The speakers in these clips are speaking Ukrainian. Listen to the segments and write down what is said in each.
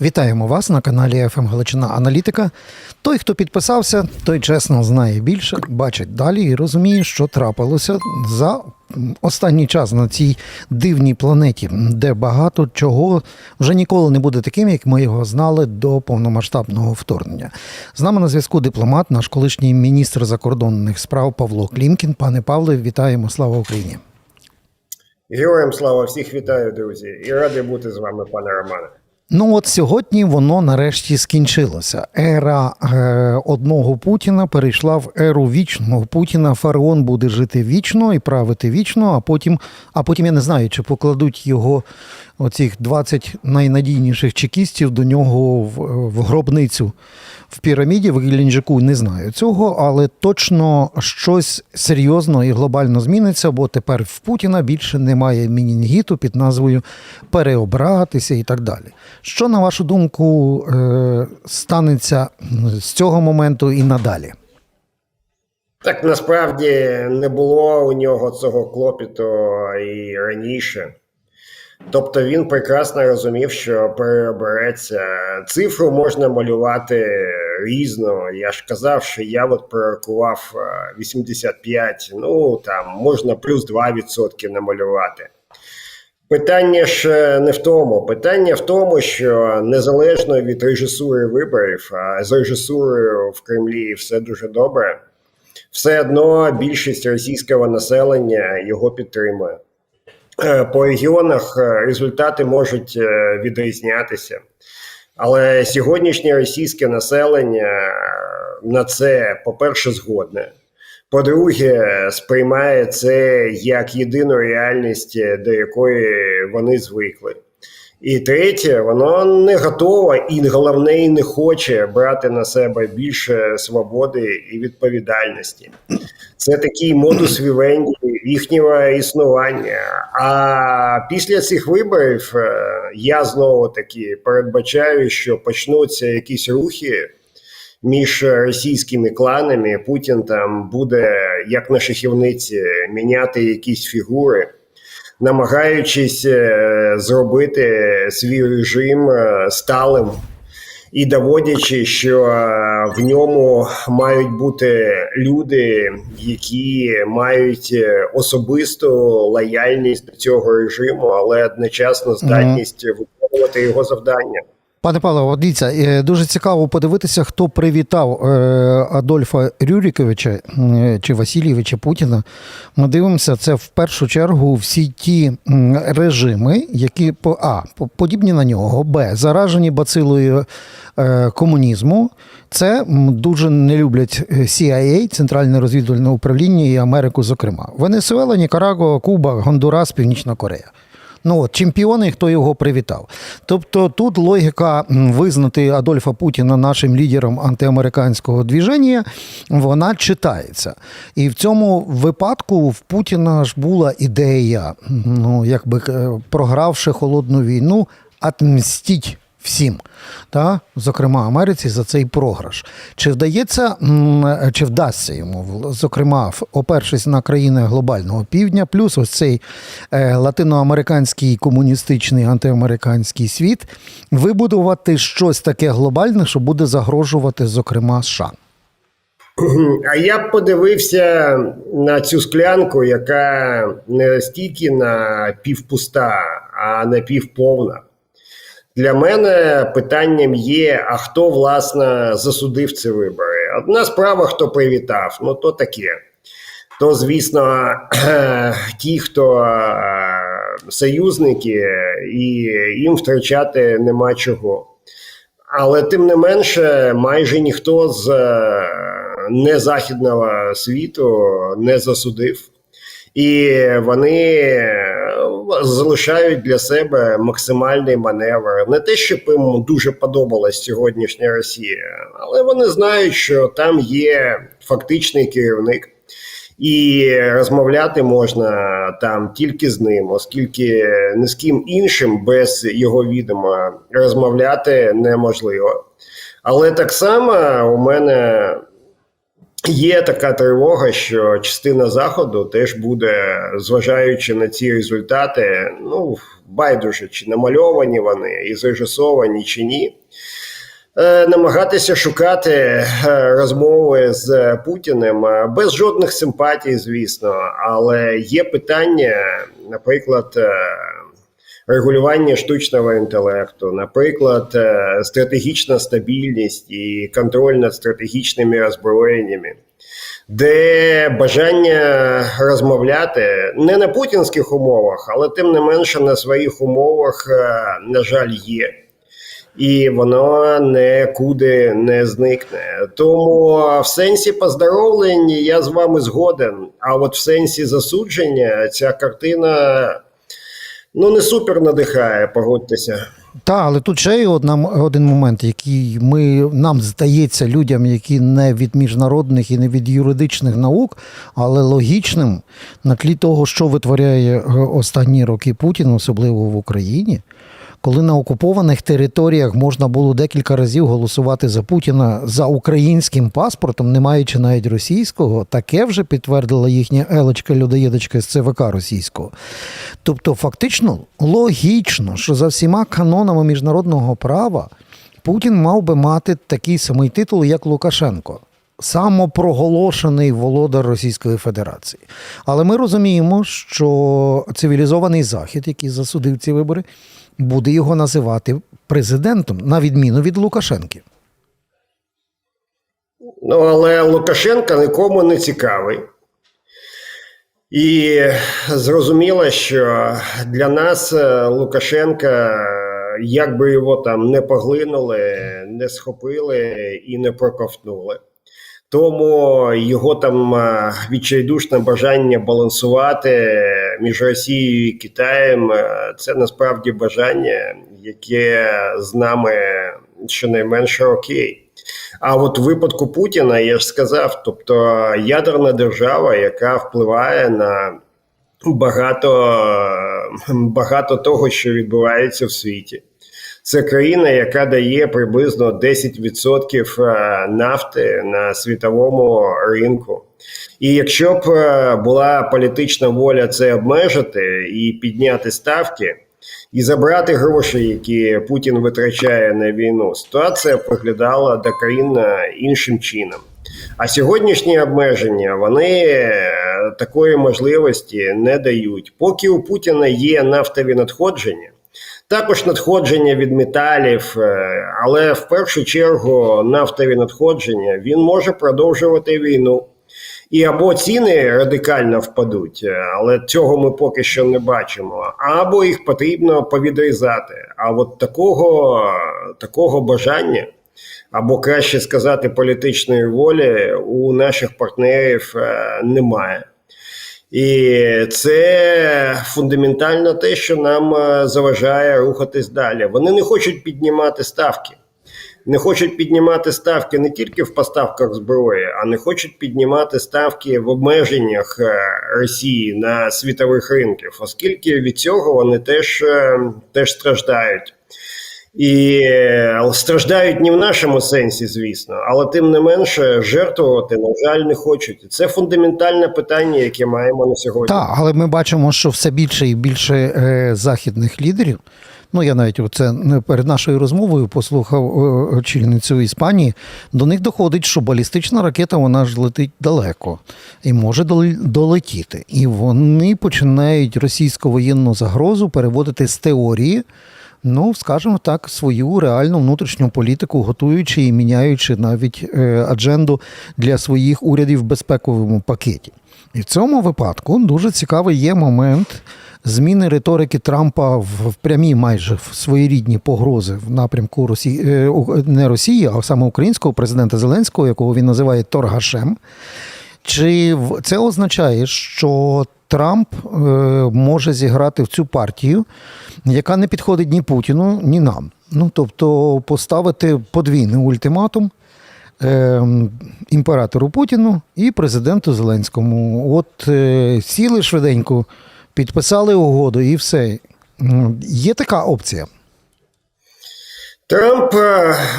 Вітаємо вас на каналі ФМ Галичина Аналітика. Той, хто підписався, той чесно знає більше, бачить далі і розуміє, що трапилося за останній час на цій дивній планеті, де багато чого вже ніколи не буде таким, як ми його знали до повномасштабного вторгнення. З нами на зв'язку дипломат, наш колишній міністр закордонних справ Павло Клімкін. Пане Павле, вітаємо! Слава Україні! Героям слава всіх вітаю, друзі, і радий бути з вами, пане Романе. Ну от сьогодні воно нарешті скінчилося. Ера е, одного Путіна перейшла в еру вічного Путіна. Фараон буде жити вічно і правити вічно. А потім, а потім я не знаю, чи покладуть його оцих 20 найнадійніших чекістів до нього в, в гробницю в піраміді в Геленджику. Не знаю цього, але точно щось серйозно і глобально зміниться, бо тепер в Путіна більше немає мінінгіту під назвою переобратися і так далі. Що, на вашу думку, е, станеться з цього моменту і надалі? Так насправді не було у нього цього клопіту і раніше. Тобто він прекрасно розумів, що переобереться. Цифру можна малювати різно. Я ж казав, що я от прорахував е, 85, ну там можна плюс 2% намалювати. Питання ж е, не в тому. Питання в тому, що незалежно від режисури виборів, а з режисурою в Кремлі все дуже добре, все одно більшість російського населення його підтримує. Е, По регіонах е, результати можуть е, відрізнятися. Але сьогоднішнє російське населення на це, по-перше, згодне. По-друге, сприймає це як єдину реальність, до якої вони звикли. І третє, воно не готове і головне, і не хоче брати на себе більше свободи і відповідальності. Це такий модус вівенді їхнього існування. А після цих виборів е, я знову таки передбачаю, що почнуться якісь рухи між російськими кланами. Путін там буде, як на шахівниці, міняти якісь фігури, намагаючись е, зробити свій режим е, сталим і доводячи, що е, в ньому мають бути люди, які мають е, особисту лояльність до цього режиму, але одночасно здатність виконувати його завдання. Пане Павло, дивіться, е, дуже цікаво подивитися, хто привітав е, Адольфа Рюріковича чи Васильєвича Путіна. Ми дивимося, це в першу чергу всі ті режими, які а по- подібні на нього, б заражені бацилою е, комунізму. Це дуже не люблять CIA, Центральне розвідувальне управління і Америку, зокрема. Венесуела, Нікарагуа, Куба, Гондурас, Північна Корея. Ну от чемпіони, хто його привітав. Тобто тут логіка визнати Адольфа Путіна нашим лідером антиамериканського движення, вона читається. І в цьому випадку в Путіна ж була ідея, ну якби е, програвши холодну війну, отмстіть всім, та, зокрема Америці, за цей програш. Чи вдається, чи вдасться йому, зокрема, опершись на країни глобального півдня, плюс ось цей е, латиноамериканський комуністичний антиамериканський світ, вибудувати щось таке глобальне, що буде загрожувати, зокрема, США? А я б подивився на цю склянку, яка не стільки на півпуста, а на півповна. Для мене питанням є: а хто власне засудив ці вибори? Одна справа, хто привітав, ну то таке. То, звісно, ті, хто е, союзники, і їм втрачати нема чого. Але тим не менше, майже ніхто з е, незахідного світу не засудив, і вони залишають для себе максимальний маневр. Не те, щоб їм дуже подобалась сьогоднішня Росія, але вони знають, що там є фактичний керівник. І розмовляти можна там тільки з ним, оскільки ні з ким іншим без його відома розмовляти неможливо. Але так само у мене Є така тривога, що частина заходу теж буде, зважаючи на ці результати, ну байдуже чи намальовані вони і зрежисовані чи ні. е, Намагатися шукати е, розмови з Путіним е, без жодних симпатій, звісно, але є питання, наприклад, регулювання штучного інтелекту, наприклад, е, стратегічна стабільність і контроль над стратегічними роззброєннями, де бажання розмовляти не на путінських умовах, але тим не менше на своїх умовах, е, на жаль, є. І воно нікуди не зникне. Тому в сенсі поздоровлень я з вами згоден. А от в сенсі засудження ця картина ну не супер надихає, погодьтеся. Та, але тут ще є одна, один момент, який ми, нам здається людям, які не від міжнародних і не від юридичних наук, але логічним на тлі того, що витворяє е, останні роки Путін, особливо в Україні. Коли на окупованих територіях можна було декілька разів голосувати за Путіна за українським паспортом, не маючи навіть російського, таке вже підтвердила їхня елочка людоєдочка з ЦВК російського. Тобто, фактично логічно, що за всіма канонами міжнародного права Путін мав би мати такий самий титул, як Лукашенко. Самопроголошений володар Російської Федерації. Але ми розуміємо, що цивілізований Захід, який засудив ці вибори, буде його називати президентом, на відміну від Лукашенки. Ну, але Лукашенка нікому не цікавий. І зрозуміло, що для нас е, Лукашенка, як би його там не поглинули, не схопили і не проковтнули. Тому його там е, відчайдушне бажання балансувати між Росією і Китаєм е, це насправді бажання, яке з нами щонайменше окей. А от в випадку Путіна я ж сказав, тобто ядерна держава, яка впливає на багато, багато того, що відбувається в світі. Це країна, яка дає приблизно 10% е, нафти на світовому ринку. І якщо б е, була політична воля це обмежити і підняти ставки, і забрати гроші, які Путін витрачає на війну, ситуація виглядала докорінно іншим чином. А сьогоднішні обмеження вони е, такої можливості не дають. Поки у Путіна є нафтові надходження, також надходження від металів, е, але в першу чергу нафтові надходження він може продовжувати війну. І або ціни радикально впадуть, е, але цього ми поки що не бачимо, або їх потрібно повідрізати. А от такого, такого бажання, або краще сказати, політичної волі у наших партнерів е, немає. І це фундаментально те, що нам е, заважає рухатись далі. Вони не хочуть піднімати ставки. Не хочуть піднімати ставки не тільки в поставках зброї, а не хочуть піднімати ставки в обмеженнях е, Росії на світових ринках, оскільки від цього вони теж, е, теж страждають. І е, страждають не в нашому сенсі, звісно, але тим не менше жертвувати, на жаль, не хочуть. Це фундаментальне питання, яке маємо на сьогодні. Так, але ми бачимо, що все більше і більше е, західних лідерів. Ну, я навіть оце перед нашою розмовою послухав е, очільницю Іспанії. До них доходить, що балістична ракета вона ж летить далеко і може дол- долетіти. І вони починають російську воєнну загрозу переводити з теорії. Ну, скажімо так, свою реальну внутрішню політику, готуючи і міняючи навіть е, адженду для своїх урядів в безпековому пакеті. І в цьому випадку дуже цікавий є момент зміни риторики Трампа в, прямі майже в своєрідні погрози в напрямку Росії, е, не Росії, а саме українського президента Зеленського, якого він називає торгашем. Чи це означає, що Трамп е, може зіграти в цю партію, яка не підходить ні Путіну, ні нам? Ну тобто поставити подвійний ультиматум е, імператору Путіну і президенту Зеленському. От е, сіли швиденько, підписали угоду і все. Є така опція. Трамп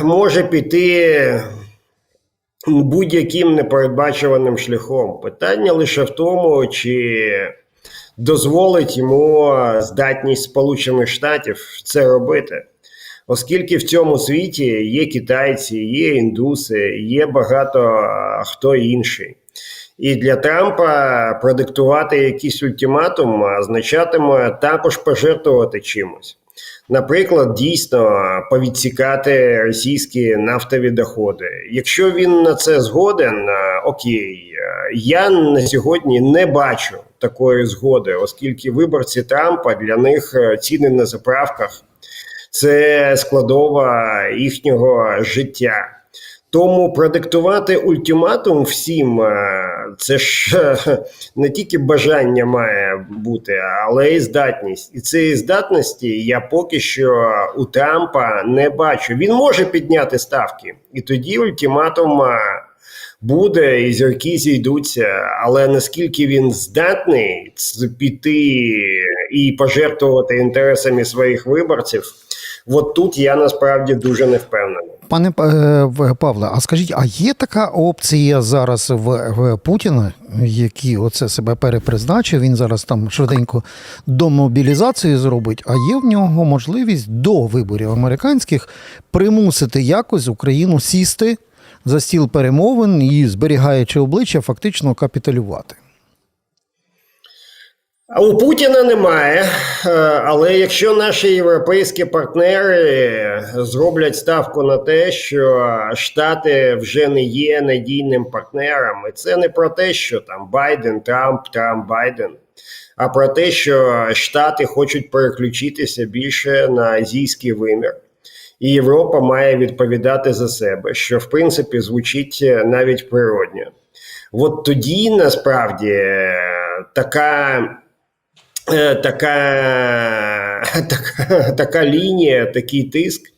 може піти будь-яким непередбачуваним шляхом. Питання лише в тому, чи дозволить йому здатність Сполучених Штатів це робити. Оскільки в цьому світі є китайці, є індуси, є багато хто інший. І для Трампа продиктувати якийсь ультиматум означатиме також пожертвувати чимось. Наприклад, дійсно повідсікати російські нафтові доходи. Якщо він на це згоден, е, окей, Е, я на сьогодні не бачу такої згоди, оскільки виборці Трампа для них е, ціни на заправках це складова їхнього життя. Тому продиктувати ультиматум всім е, це ж е, не тільки бажання має бути, але й здатність. І цієї здатності я поки що у Трампа не бачу. Він може підняти ставки, і тоді ультиматум е, буде, і зірки зійдуться. Але наскільки він здатний піти і пожертвувати інтересами своїх виборців, от тут я насправді дуже не впевнений. Пане е, Павле, а скажіть, а є така опція зараз в, Путіна, який оце себе перепризначив? Він зараз там швиденько до мобілізації зробить. А є в нього можливість до виборів американських примусити якось Україну сісти за стіл перемовин і, зберігаючи обличчя, фактично капітулювати. А у Путіна немає. Е, Але якщо наші європейські партнери зроблять ставку на те, що Штати вже не є надійним партнером, і це не про те, що там Байден, Трамп, Трамп, Байден, а про те, що Штати хочуть переключитися більше на азійський вимір. І Європа має відповідати за себе, що в принципі звучить е, навіть природньо. От тоді насправді е, така така, така, така лінія, такий тиск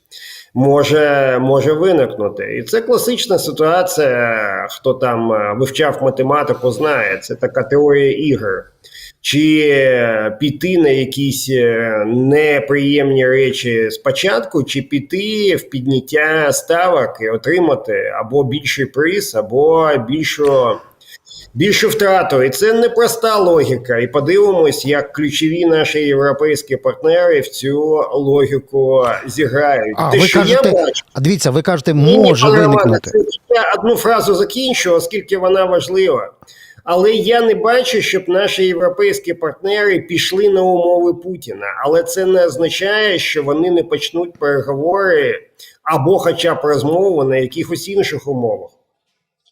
може, може виникнути. І це класична ситуація. Хто там е, вивчав математику, знає, це така теорія ігор. Чи е, піти на якісь е, неприємні речі спочатку, чи піти в підняття ставок і отримати або більший приз, або більшу більшу втрату. І це непроста логіка. І подивимось, як ключові наші європейські партнери в цю логіку зіграють. А Те, ви що кажете, я бачу, а дивіться, ви кажете, може виникнути. Я одну фразу закінчу, оскільки вона важлива. Але я не бачу, щоб наші європейські партнери пішли на умови Путіна. Але це не означає, що вони не почнуть переговори або, хоча б розмову на якихось інших умовах.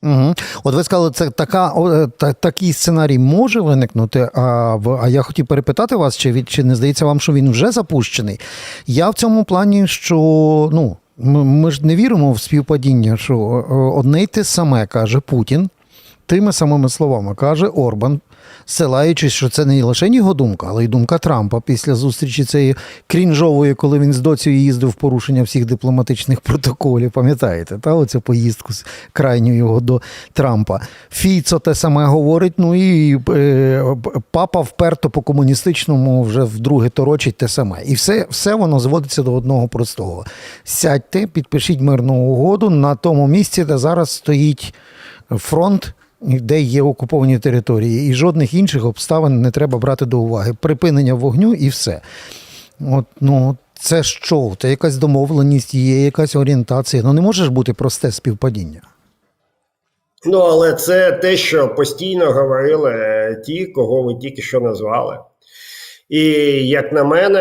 Угу. От ви сказали, це така о, е, та, такий сценарій може виникнути. А, в- а я хотів перепитати вас, чи, чи не здається вам, що він вже запущений? Я в цьому плані, що ну, ми, ми ж не віримо в співпадіння, що одне й те саме каже Путін, тими самими словами каже Орбан, ссилаючись, що це не лише його думка, але й думка Трампа після зустрічі цієї крінжової, коли він з доцією їздив в порушення всіх дипломатичних протоколів. Пам'ятаєте, та оцю поїздку з крайню його до Трампа. Фіцо те саме говорить. Ну і е, папа вперто по комуністичному вже вдруге торочить те саме. І все, все воно зводиться до одного простого: сядьте, підпишіть мирну угоду на тому місці, де зараз стоїть фронт, де є окуповані території, і жодних інших обставин не треба брати до уваги. Припинення вогню і все. От, ну, це що? Це якась домовленість, є якась орієнтація. Ну не може ж бути просте співпадіння. Ну, але це те, що постійно говорили е, ті, кого ви тільки що назвали. І як на мене,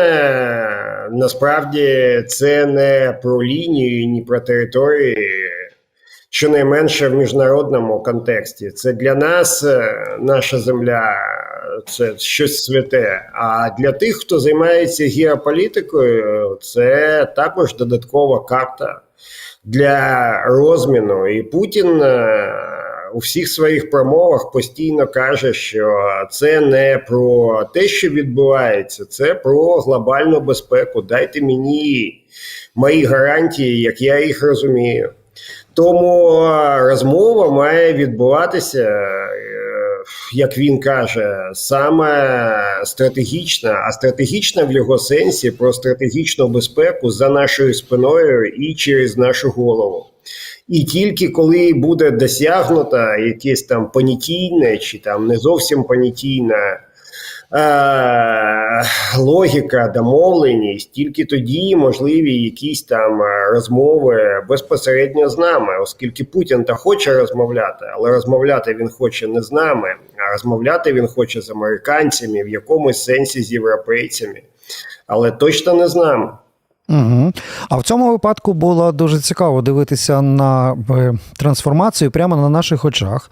насправді це не про лінію, ні про території, щонайменше в міжнародному контексті. Це для нас е, наша земля, це щось святе. А для тих, хто займається геополітикою, це також додаткова карта для розміну. І Путін е, у всіх своїх промовах постійно каже, що це не про те, що відбувається, це про глобальну безпеку. Дайте мені мої гарантії, як я їх розумію. Тому е, розмова має відбуватися, е, як він каже, саме стратегічна, а стратегічна в його сенсі про стратегічну безпеку за нашою спиною і через нашу голову. І тільки коли буде досягнута якесь там понятійне чи там не зовсім понятійне логіка, домовленість, тільки тоді можливі якісь там е, розмови безпосередньо з нами, оскільки Путін та хоче розмовляти, але розмовляти він хоче не з нами, а розмовляти він хоче з американцями, в якомусь сенсі з європейцями, але точно не з нами. Угу. А в цьому випадку було дуже цікаво дивитися на е, трансформацію прямо на наших очах.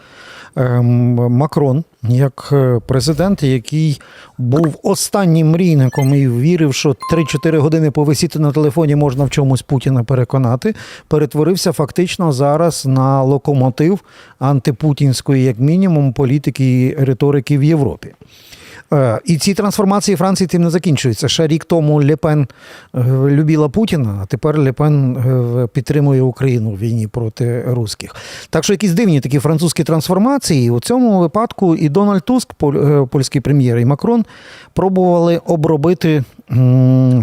Ем, Макрон, як е, президент, який був останнім мрійником і вірив, що 3-4 години повисіти на телефоні можна в чомусь Путіна переконати, перетворився фактично зараз на локомотив антипутінської, як мінімум, політики і риторики в Європі. Е, І ці трансформації Франції тим не закінчуються. Ще рік тому Лепен е, любила Путіна, а тепер Лепен е, підтримує Україну в війні проти русських. Так що якісь дивні такі французькі трансформації. У цьому випадку і Дональд Туск, поль- польський прем'єр, і Макрон пробували обробити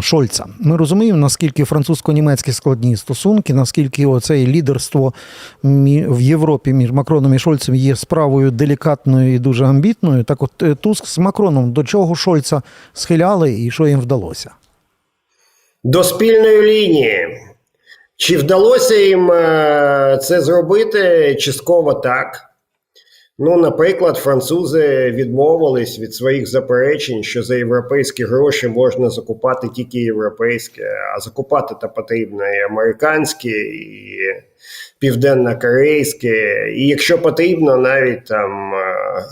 Шольца. Ми розуміємо, наскільки французько-німецькі складні стосунки, наскільки оце лідерство в Європі між Макроном і Шольцем є справою делікатною і дуже амбітною. Так от е, Туск з Макроном до чого Шольца схиляли і що їм вдалося? до спільної лінії. Чи вдалося їм е, це зробити? Частково так. Ну, наприклад, французи відмовились від своїх заперечень, що за європейські гроші можна закупати тільки європейське, а закупати то потрібно і американське, і південно-корейське, і якщо потрібно, навіть там. е,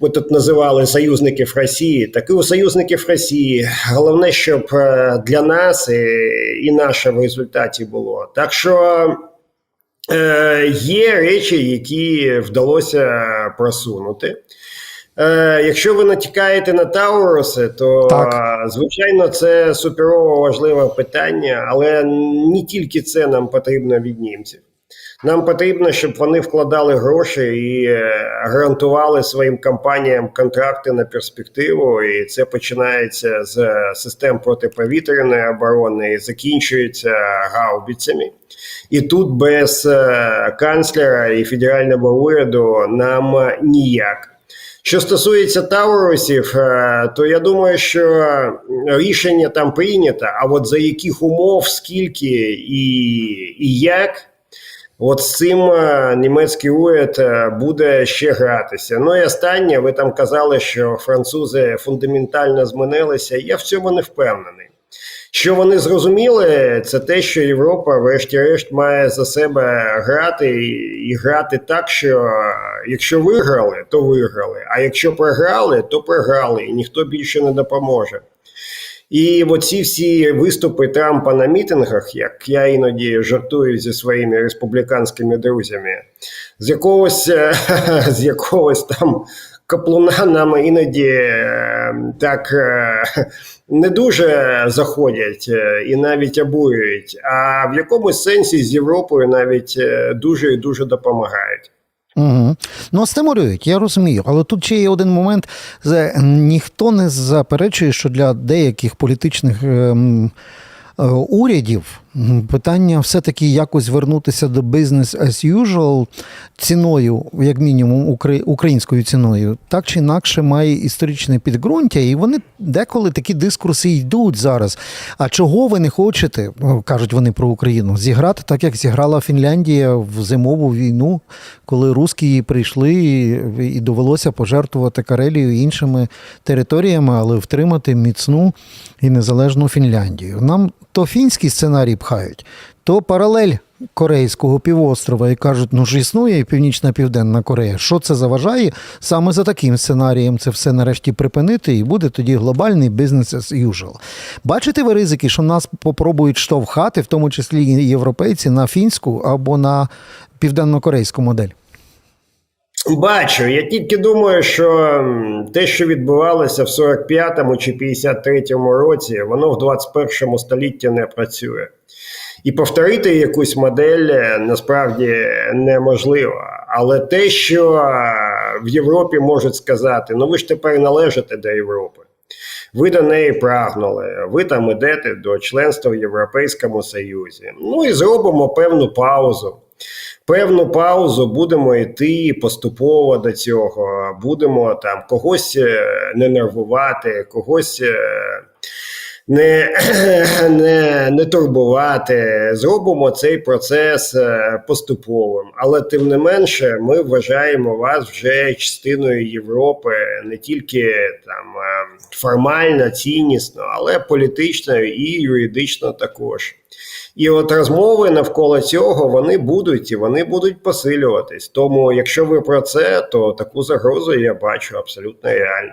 ви тут називали союзників Росії, так і у союзників Росії. Головне, щоб е, для нас і, і наше в результаті було. Так що е, є речі, які вдалося просунути. Е, якщо ви натякаєте на Тауруси, то Так. звичайно це суперово важливе питання, але не тільки це нам потрібно від німців. Нам потрібно, щоб вони вкладали гроші і е, гарантували своїм компаніям контракти на перспективу. І це починається з систем протиповітряної оборони і закінчується гаубицями. І тут без е, канцлера і федерального уряду нам е, ніяк. Що стосується Таурусів, е, то я думаю, що рішення там прийнято, а от за яких умов, скільки і, і як. От з цим німецький уряд буде ще гратися. Ну і останнє, ви там казали, що французи фундаментально змінилися. Я в цьому не впевнений. Що вони зрозуміли, це те, що Європа, врешті-решт, має за себе грати і, грати так, що якщо виграли, то виграли. А якщо програли, то програли, і ніхто більше не допоможе. І оці всі виступи Трампа на мітингах, як я іноді жартую зі своїми республіканськими друзями, з якогось, з якогось там каплуна нам іноді е, так е, не дуже заходять е, і навіть обурюють, а в якомусь сенсі з Європою навіть дуже і дуже допомагають. Угу. Ну, стимулюють, я розумію. Але тут ще є один момент. Ніхто не заперечує, що для деяких політичних ем, урядів питання все-таки якось вернутися до business as usual ціною, як мінімум, українською ціною, так чи інакше має історичне підґрунтя, і вони деколи такі дискурси йдуть зараз. А чого ви не хочете, кажуть вони про Україну, зіграти так, як зіграла Фінляндія в зимову війну, коли русські прийшли і, довелося пожертвувати Карелію іншими територіями, але втримати міцну і незалежну Фінляндію. Нам то фінський сценарій пхають, то паралель Корейського півострова і кажуть, ну ж існує Північна Південна Корея. Що це заважає? Саме за таким сценарієм це все нарешті припинити, і буде тоді глобальний бізнес as usual. Бачите ви ризики, що нас попробують штовхати, в тому числі європейці, на фінську або на південно-корейську модель? Бачу, я тільки думаю, що те, що відбувалося в 45-му чи 53-му році, воно в 21-му столітті не працює. І повторити якусь модель е, насправді неможливо. Але те, що е, в Європі можуть сказати, ну ви ж тепер належите до Європи. Ви до неї прагнули, ви там ідете до членства в Європейському Союзі. Ну і зробимо певну паузу. Певну паузу будемо йти поступово до цього. Будемо там когось е, не нервувати, когось е, не, не, не турбувати. Зробимо цей процес е, поступовим. Але тим не менше, ми вважаємо вас вже частиною Європи не тільки там е, формально, ціннісно, але політично і юридично також. І от розмови навколо цього вони будуть і вони будуть посилюватись. Тому, якщо ви про це, то таку загрозу я бачу абсолютно реально.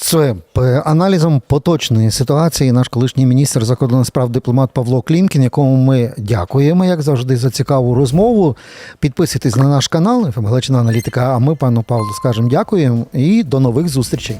З е, аналізом поточної ситуації наш колишній міністр закордонних справ дипломат Павло Клімкін, якому ми дякуємо, як завжди, за цікаву розмову. Підписуйтесь на наш канал Галичина Аналітика. А ми пану Павлу скажемо дякуємо і до нових зустрічей.